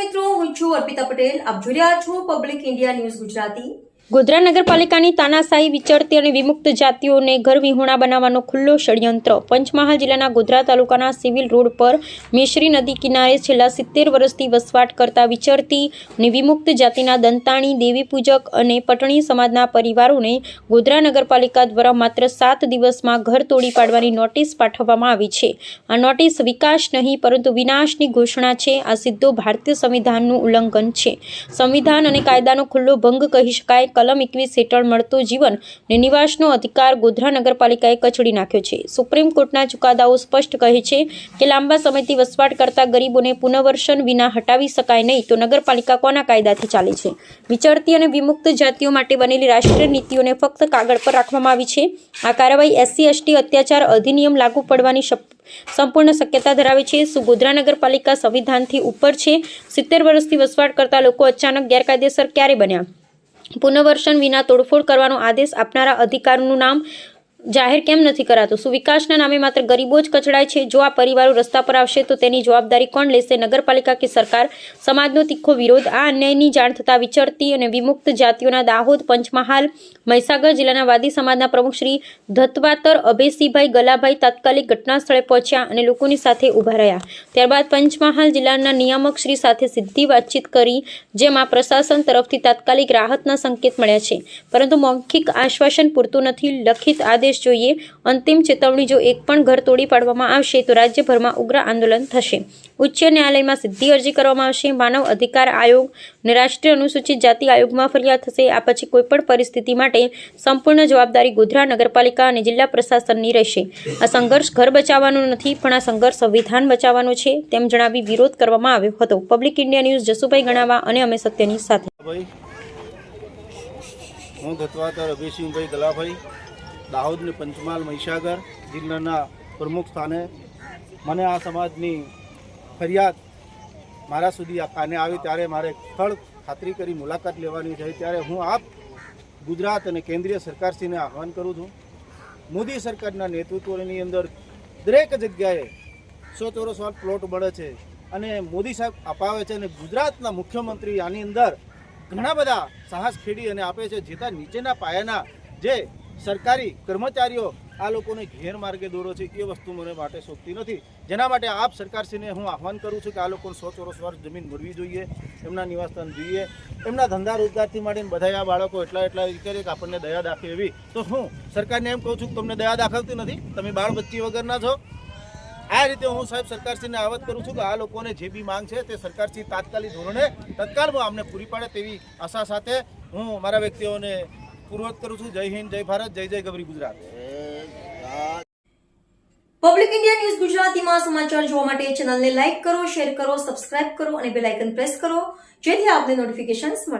મિત્રો હું છું અર્પિતા પટેલ. આપ જોઈ રહ્યા છો public India news Gujarati. Godhra નગરપાલિકાની તાનાશાહી વિચરતી અને વિમુક્ત જાતિઓને ઘર વિહોણા બનાવવાનો ખુલ્લો ષડયંત્ર. પંચમહાલ જિલ્લાના ગોધરા તાલુકાના સિવિલ રોડ પર મેશ્રી નદી કિનારે છેલ્લા સિત્તેર વર્ષથી વસવાટ કરતા વિચરતી અને વિમુક્ત જાતિના દંતાણી, દેવી પૂજક અને પટણી સમાજના પરિવારોને ગોધરા નગરપાલિકા દ્વારા માત્ર સાત દિવસમાં ઘર તોડી પાડવાની નોટિસ પાઠવવામાં આવી છે. આ નોટિસ વિકાસ નહીં, પરંતુ વિનાશની ઘોષણા છે. આ સીધો ભારતીય સંવિધાનનું ઉલ્લંઘન છે. સંવિધાન અને કાયદાનો ખુલ્લો ભંગ કહી શકાય કલમ એકવીસ હેઠળ મળતો જીવન ને નિવાસનો અધિકાર ગોધરા નગરપાલિકાએ કચડી નાખ્યો છે. સુપ્રીમ કોર્ટના ચુકાદાઓ સ્પષ્ટ કહે છે કે લાંબા સમયથી વસવાટ કરતા ગરીબોને પુનર્વસન વિના હટાવી શકાય નહીં તો નગરપાલિકા કોના કાયદાથી ચાલે છે? વિચરતી અને વિમુક્ત જાતિઓ માટે બનેલી રાષ્ટ્રીય નીતિઓને ફક્ત કાગળ પર રાખવામાં આવી છે. આ કાર્યવાહી એસસી, એસટી અત્યાચાર અધિનિયમ લાગુ પડવાની સંપૂર્ણ શક્યતા ધરાવે છે. શું ગોધરા નગરપાલિકા સંવિધાનથી ઉપર છે? સિત્તેર વર્ષથી વસવાટ કરતા લોકો અચાનક ગેરકાયદેસર ક્યારે બન્યા? પુનર્વસન વિના તોડફોડ કરવાનો આદેશ આપનારા અધિકારનું નામ જાહેર કેમ નથી કરાતું? શું વિકાસના નામે માત્ર ગરીબો જ કચડાય છે. જો આ પરિવારો રસ્તા પર આવશે, તો તેની જવાબદારી કોણ લેશે? નગરપાલિકા કે સરકાર? સમાજનો તીખો વિરોધ? આ અન્યાયની જાણ થતાં વિચરતી અને વિમુક્ત જાતિઓના દાહોદ, પંચમહાલ, મહીસાગર જિલ્લાના વાદી સમાજના પ્રમુખ શ્રી ધતવાતર અભયસિંહભાઈ ગલાભાઈ તાત્કાલિક ઘટના સ્થળે પહોંચ્યા અને લોકોની સાથે ઊભા રહ્યા. ત્યારબાદ પંચમહાલ જિલ્લાના નિયામક શ્રી સાથે સીધી વાતચીત કરી, જેમાં પ્રશાસન તરફથી તાત્કાલિક રાહતના સંકેત મળ્યા છે. પરંતુ મૌખિક આશ્વાસન પૂરતું નથી. લખિત આદેશ જોઈએ. અંતિમ ચેતવણી જો એક પણ ઘર તોડી પાડવામાં આવશે તો રાજ્યભરમાં ઉગ્ર આંદોલન થશે. ઉચ્ચ ન્યાયાલયમાં સિદ્ધિ અરજી કરવામાં આવશે. માનવ અધિકાર આયોગ અને રાષ્ટ્રીય અનુસૂચિત જાતિ આયોગમાં ફરિયાદ થશે. આ પછી કોઈપણ પરિસ્થિતિ માટે સંપૂર્ણ જવાબદારી ગોધરા નગરપાલિકા અને જિલ્લા પ્રશાસનની રહેશે. આ સંઘર્ષ ઘર બચાવવાનો નથી, પણ આ સંઘર્ષ સંવિધાન બચાવવાનો છે, તેમ જણાવી વિરોધ કરવામાં આવ્યો હતો. Public India news Jasubhai Ganava અને અમે સત્યની સાથે. હું ગતવાતર અભિસિંહભાઈ ગલાભાઈ દાહોદ ને પંચમહાલ મહીસાગર જિલ્લાના પ્રમુખ સ્થાને મને આ સમાજની ફરિયાદ મારા સુધી આ કાને આવી ત્યારે મારે સ્થળ ખાતરી કરી મુલાકાત લેવાની છે. ત્યારે હું આપ ગુજરાત અને કેન્દ્રીય સરકારશ્રીને આહવાન કરું છું. મોદી સરકારના નેતૃત્વની અંદર દરેક જગ્યાએ સો ચોરસ વાર પ્લોટ મળે છે અને મોદી સાહેબ અપાવે છે અને ગુજરાતના મુખ્યમંત્રી આની અંદર ઘણા બધા સાહસ ખેડી અને આપે છે. જેતા નીચેના પાયાના જે સરકારી કર્મચારીઓ આ લોકોને ગેરમાર્ગે દોરો છે, એ વસ્તુ મને માટે શોભતી નથી. જેના માટે આપ સરકારશ્રીને હું આહવાન કરું છું કે આ લોકોને સો ચોરસ વર્ષ જમીન મળવી જોઈએ, એમના નિવાસસ્થાન જોઈએ, એમના ધંધા રોજગારથી માંડીને બધા આ બાળકો એટલા એટલા કરે કે આપણને દયા દાખે એવી. તો હું સરકારને એમ કહું છું કે તમને દયા દાખવતી નથી, તમે બાળ બચ્ચી વગરના છો. આ રીતે હું સાહેબ સરકારશ્રીને આવત કરું છું કે આ લોકોને જે બી માંગ છે તે સરકારશ્રી તાત્કાલિક ધોરણે તત્કાળમાં અમને પૂરી પાડે તેવી આશા સાથે હું મારા વ્યક્તિઓને પૂર્વત કરું છું. જય હિન્દ, જય ભારત, જય જય ગબરી ગુજરાત. પબ્લિક ઇન્ડિયા ન્યૂઝ ગુજરાતીમાં સમાચાર જોવા માટે ચેનલને લાઇક કરો, શેર કરો, સબસ્ક્રાઇબ કરો અને બેલ પ્રેસ કરો, જેથી આપને નોટિફિકેશન્સ મળે.